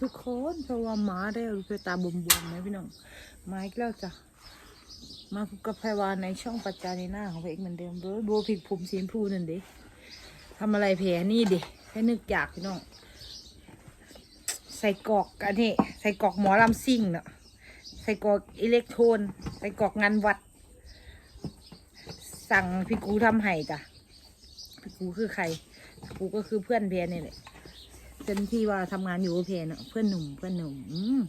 ทุกคนเพราะว่าหมาได้เอาไปตาบวมๆนะพี่น้องมาอีกแล้วจ้ะมาพบกับไพวานในช่องปัจจานีหน้าของพเอกเหมือนเดิมเลยโบวผิดผมสีชมพูนั่นดิทำอะไรแผลนี่ดิแค่นึกอยากพี่น้องใส่กอกกันนี่ใส่กอกหมอลำซิ่งเนาะใส่กอกอิเล็กโทรนใส่กอกงานวัด สั่งพี่กูทำให้จ้ะพี่กูคือใครพี่กูก็คือเพื่อนเพนนี่แหละ เพื่อนที่ว่าทำงานอยู่กับเพนอะเพื่อนหนุ่มเพื่อนหนุ่มอืม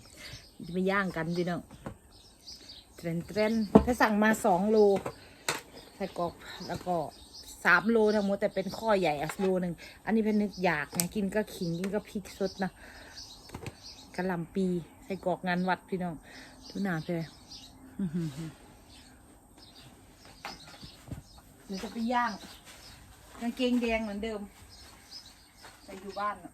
จะไปย่างกันพี่น้องเทรนเทรนถ้าสั่งมาสองโลใส่กรอกแล้วก็สามโลทั้งหมดแต่เป็นข้อใหญ่อะโลหนึ่งอันนี้เป็นนึกอยากไงกินก็ขิงกินก็พริกสดนะกระลำปีใส่กรอกงานวัดพี่น้องทุนาเพอื้อหือหือเดี๋ยวจะไปย่างกางเกงแดงเหมือนเดิมไปอยู่บ้านอะ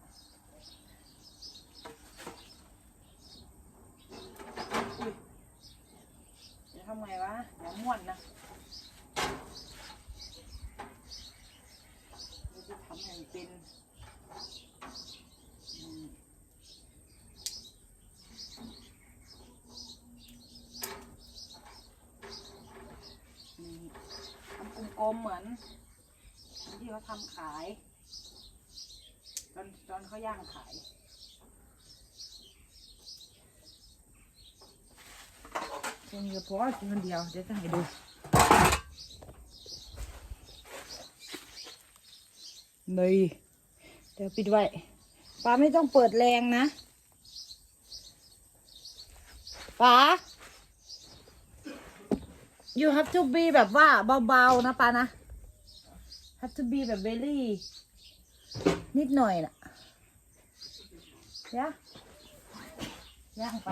อุ๊ยจะทำไงวะเดี๋ยวม่วนนะเราจะทำให้เป็นนี่ทำกลมๆเหมือนที่เขาทำขาย ตอนตอนเขาย่างขาย กินเฉพาะกินคนเดียวเดี๋ยวจะให้ดูเลยเดี๋ยวปิดไว้ป้าไม่ต้องเปิดแรงนะป้า you have to be แบบว่าเบาๆนะป้านะ have to be แบบ very นิดหน่อยนะ่ะยะย่างไป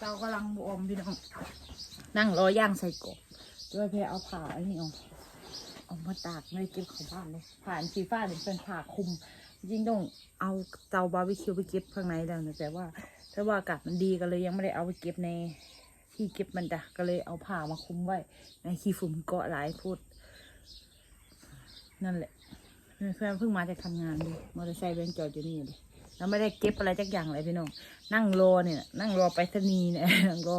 เรากำลังบวมพี่น้อง นั่งรอย่างใส่กบด้วยเพเอาผ้าไอ้นี่เอาเอามาตากไม่ได้เก็บเข้าบ้านเลยผ่านสีฟ้าเนี่ยเป็นผ้าคลุม จริงๆต้องเอาเตาบาร์บีคิวไปเก็บข้างในแล้วนะแต่ว่าถ้าว่าอากาศมันดีก็เลยยังไม่ได้เอาไปเก็บในที่เก็บมันจ้ะก็เลยเอาผ้ามาคลุมไว้ ในขี้ฝุ่นเกาะหลายพูด นั่นแหละเพื่อนเพิ่งมาจากทำงานเลยมอเตอร์ไซค์เบนจอดอยู่นี่เลย แล้วไม่ได้เก็บอะไรจักอย่างเลยพี่น้อง นั่งรอเนี่ย นั่งรอไปรษณีย์เนี่ยก็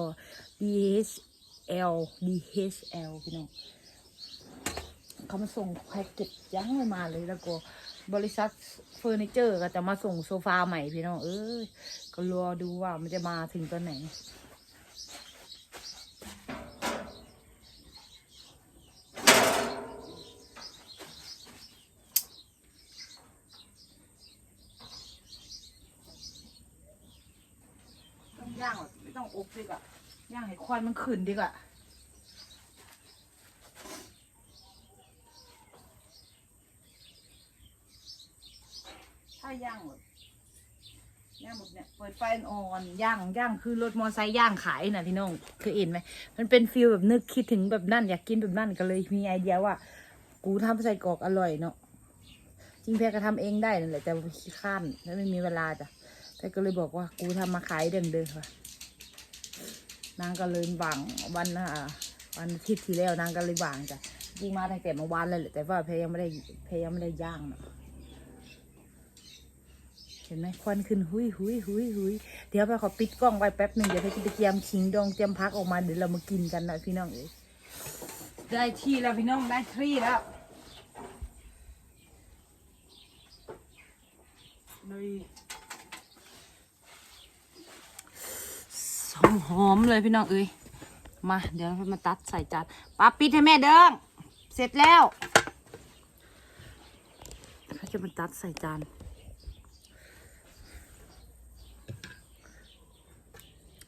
DHL DHL พี่น้องเขามาส่งแพ็กเกจยังไม่มาเลยแล้วก็บริษัทเฟอร์นิเจอร์ก็จะมาส่งโซฟาใหม่พี่น้องเอ้ยก็รอดูว่ามันจะมาถึงตอนไหน ต้องย่างแบบไม่ต้ อบดีกว่าย่างให้ควันมันขึ้นดีกว่าถ้าย่างแบบย่างหมดเนี่ยเปิดไฟอ่อนย่างย่างคือรถมอไซค์ย่างขายนะพี่น้องเคยเห็นไหมมันเป็นฟิลแบบนึกคิดถึงแบบนั่นอยากกินแบบนั่นก็เลยมีไอเดียว่า กูทำใส่กรอกอร่อยเนาะจริงแพรก็ทำเองได้นั่นแหละแต่ขี้ข้านแล้วไม่มีเวลาจ้ะแต่ก็เลยบอกว่ากูทำมาขายเดิมเดิมค่ะ นางก็เลยหวังวันอ่าวันอาทิตย์ที่แล้วนางก็เลยหวังจ้ะจริงมาตั้งแต่เมื่อวานเลยแต่ว่าเพยยังไม่ได้เพยยังไม่ได้ย่างเนะเห็นไหมควันขึ้นหุยหุยหุยหุยเดี๋ยวไปขอปิดกล้องไว้แป๊บหนึ่งเดี๋ยวเพจะไปเตรียมขิงดองเตรียมพักออกมาเดี๋ยวเรามากินกันนะพี่น้องเอ้ยได้ที่แล้วพี่น้องได้ที่แล้วเลย หอมเลยพี่น้องเอ้ยมาเดี๋ยวมาตัดใส่จานปาปิดให้แม่เด้งเสร็จแล้วเขาจะมาตัดใส่จาน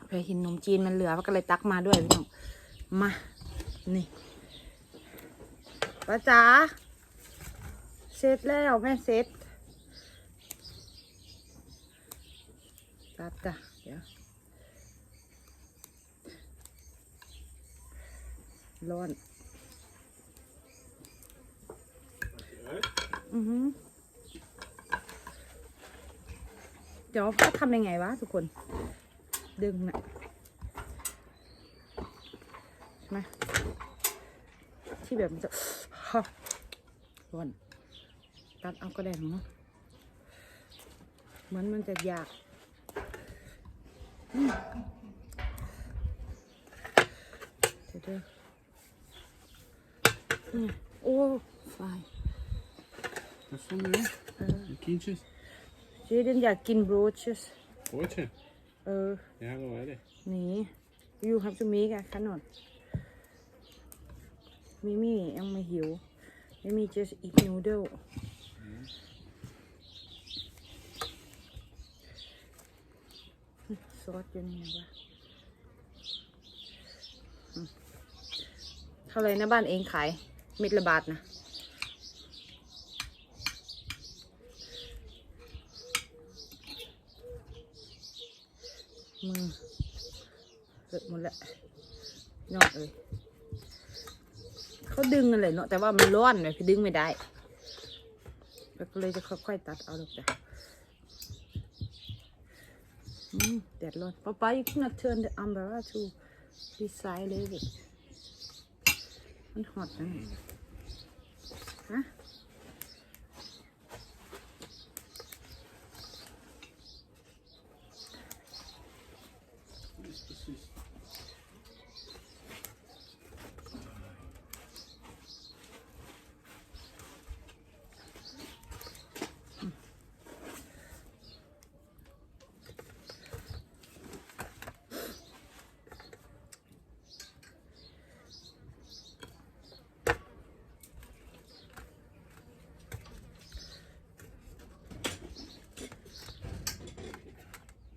เพอห็นนมจีนมันเหลือก็เลยตักมาด้วยพี่น้องมานี่ป้าจ๋าเสร็จแล้วแม่เสร็จตัดจ้ะเดี๋ยว ร้อน อือหือเดี๋ยวเขาทำยังไงวะทุกคน ดึงนะใช่ไหมที่แบบมันจะร้อนตัดเอาก็ได้หรอเนาะเหมือนมันจะอยากอืมเดี๋ยว เด้อนี่โอ้ไฟ Vad fan är det? Kinches? เจเดนอยากกินบรูชส Brötchen? เออ Ja, vad är det? นี่อยู่ครับจะมีกันขนมมิมี่ยังไม่หิวมิมี่ just eat noodle ซอสอยู่นี่นะอืมเท่าไหรนะบ้านเองขาย เม็ดละบาทนะมือเกิดหมดแล้วนอกเลยเขาดึงอะไรเนาะแต่ว่ามันร้อนไงพี่ดึงไม่ได้แล้วก็เลยจะค่อยๆตัดเอาลูกจ้ะแดดร้อนป๊าป๊า you cannot turn the umbrella to this side เลยดิ มันหอดนะฮะ Precis.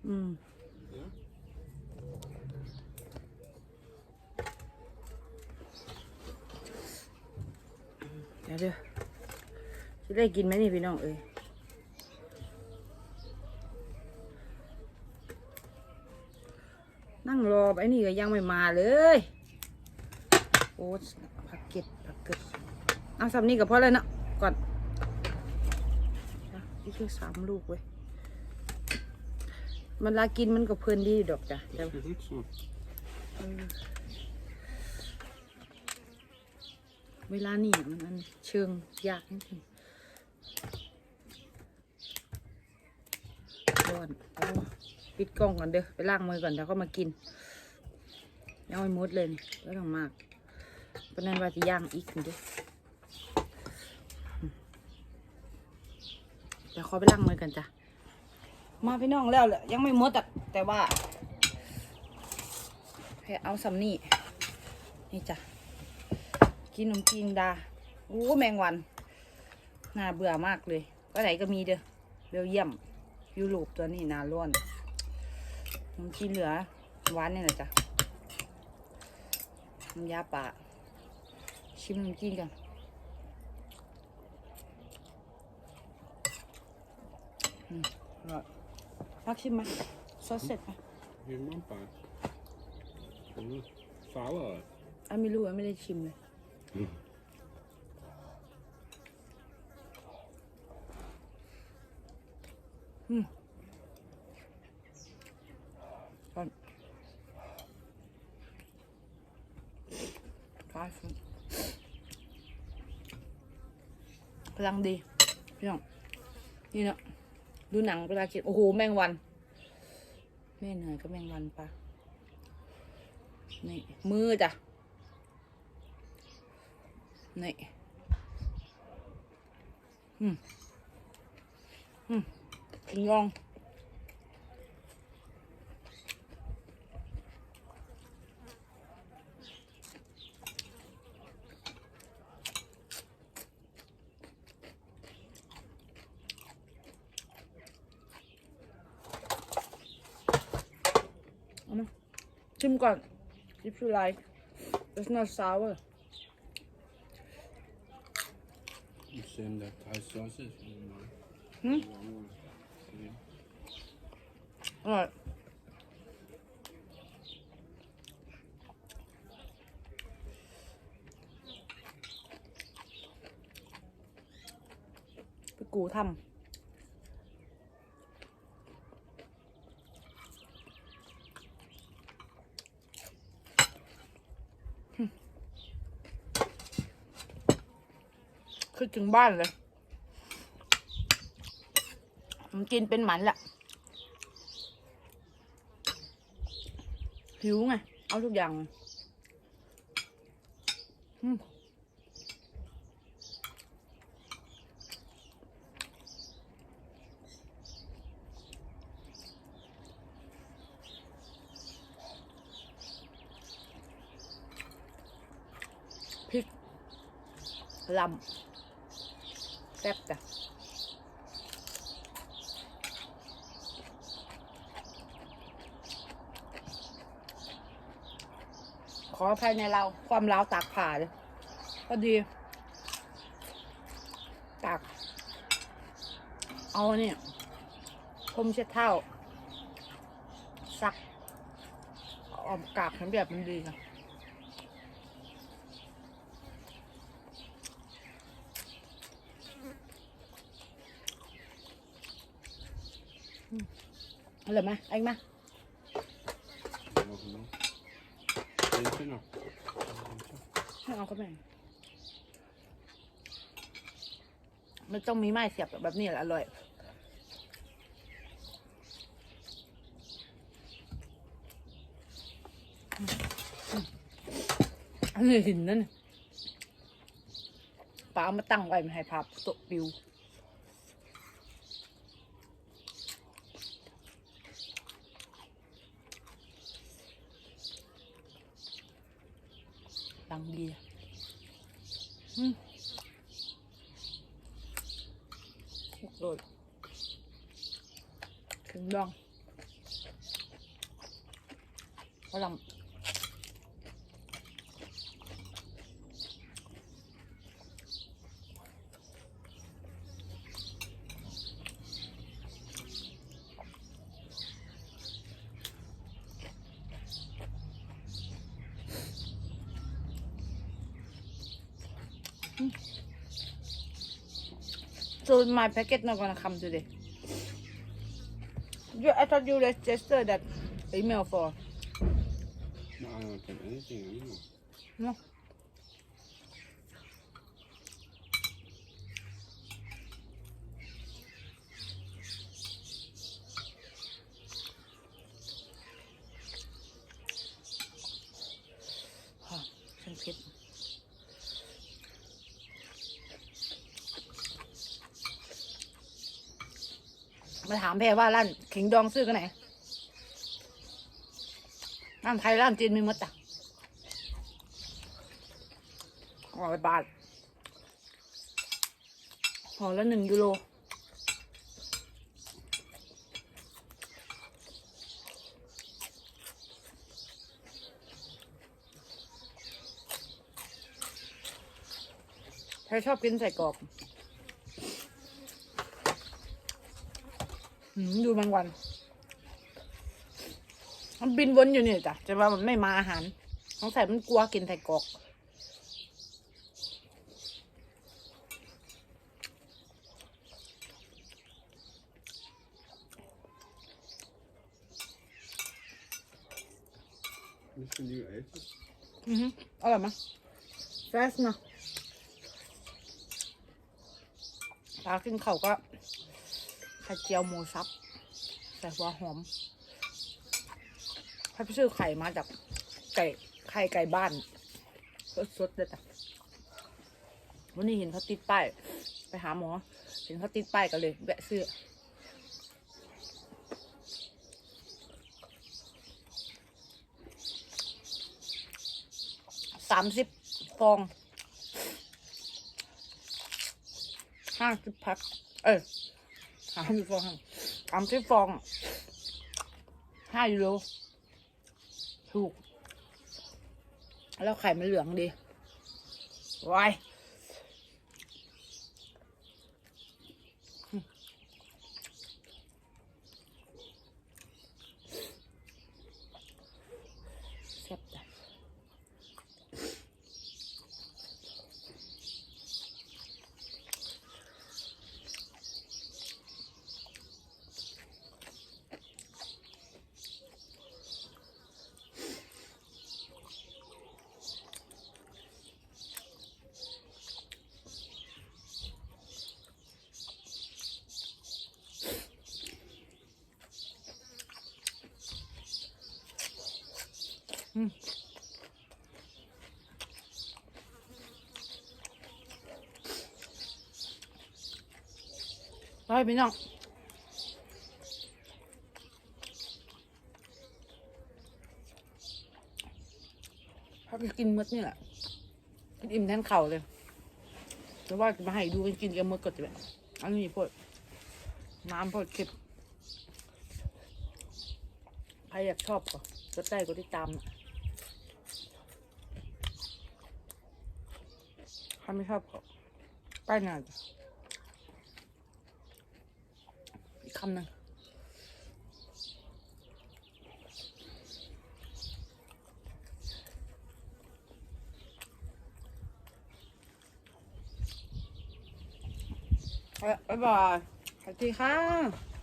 อืม Ja. เดี๋ยวเดี๋ยวจะได้กินไหมนี่พี่น้องเอ้ยนั่งรอไอ้นี่ก็ยังไม่มาเลย โอ้ผักเก็ดผักเก็ดเอาสำนี่กับพ่อเลยเนาะก่อนจ้ะอีกแค่สามลูกเว้ยมันลากินมันก็เพลินดีดอกจ้ะแต่ เวลานี่มันอันเชิงยากนิดนึงร้อนปิดกล้องก่อนเด้อไปล้างมือก่อนแล้วก็มากินยังไม่มดเลยนี่ก็ต้องมากเพราะนั้นว่าจะย่างอีกนี่เด้ออืมเดี๋ยวขอไปล้างมือกันจ้ะมาพี่น้องแล้วแหละยังไม่มดอะแต่ว่าเอาสำนี่นี่จ้ะ กินขนมจีนดาโอ้แมงวัน น่าเบื่อมากเลยก็ไหนก็มีเด้อเบลเยียมยุโรปตัวนี้นาล้วนขนมจีนเหลือหวานนี่แหละจ้ะน้ำยาป่าชิมขนมจีนกันอืมอร่อยพักชิมไหมซอสเสร็จไหม Hur man bara... Mm. Farvar. อะไม่รู้อะไม่ได้ชิมเลย Mm. อืมก่อนฟ้าฝนกำลังดีพี่น้องนี่เนาะดูหนังเวลากินโอ้โห แมงวันแม่เหนื่อยก็แมงวันปะนี่มือจ้ะ นี่อืมอืมกินลองเอามาชิมก่อน if you like it's not sour Och sen det thai sausage. Hmm? Mm. อร่อยพี่กูทำ ถึงบ้านเลยมันกินเป็นหมันแหละหิวไง เอาทุกอย่างพริกลำ ซ่บจ้ะขอภัยในเราความร้าวตากผ่าเลยพอดีตาก เอาเนี่ยพรมเช็ดเท้าซักอออกกากทั้งแบบมันดีค่ะอืมอร่อยไหมเอ็งไหม Varför då? Inte något. ไม่เอาก็ไม่เอามันต้องมีไม้เสียบแบบนี้แหละอร่อย อันนี้หินนั่นน่ะป้าเอามาตั้งไว้ไม่ให้พับตกปิว ดังดีอะอืมลู กโดดถึงดองฝรั่งโซน my packet not gonna come today you I thought you registered that email for No, I don't get anything anymore. no Ah, ฉันผิด มาถามแพรว่าร้านขิงดองซื้อกันไหนร้านไทยร้านจีนมีมดจ้ะร้อยบาทห่อละหนึ่งยูโรใครชอบกินใส่กรอกหืม ดูแมงวัน มันบินวนอยู่เนี่ยจ้ะแต่ว่ามันไม่มาอาหารสงสัยมันกลัวกินใส่กรอก Müssen die essen? อือฮึอร่อยไหมแฟสนะปลากินเขาวก็ ไข่เจียวหมูสับใส่หัวหอมให้พี่ซื้อไข่มาจากไก่ไข่ไก่บ้านสดๆเลยจ้ะวันนี้เห็นเขาติดป้ายไปหาหมอ เห็นเขาติดป้ายกันเลยแวะซื้อสามสิบฟองห้าสิบพ็คเอ้ย ห้าสิบฟองสามสิบฟองห้ายูโรถูก แล้วไข่มันเหลืองดีวายแซ่บจ้ะ อืม ไปพี่น้องพักกินมดนี่แหละกินอิ่มแทนเข่าเลยแต่ว่ามาให้ดูกันกินกันมดก่อนจะแบบอันนี้พดน้ำพดเค็มใครอยากชอบก็กดได้ก็ติดตามนะใครไม่ชอบก็ไปหน้าจ้ะอีก คำหนึ่งบ๊ายบายสวัสดีค่ะ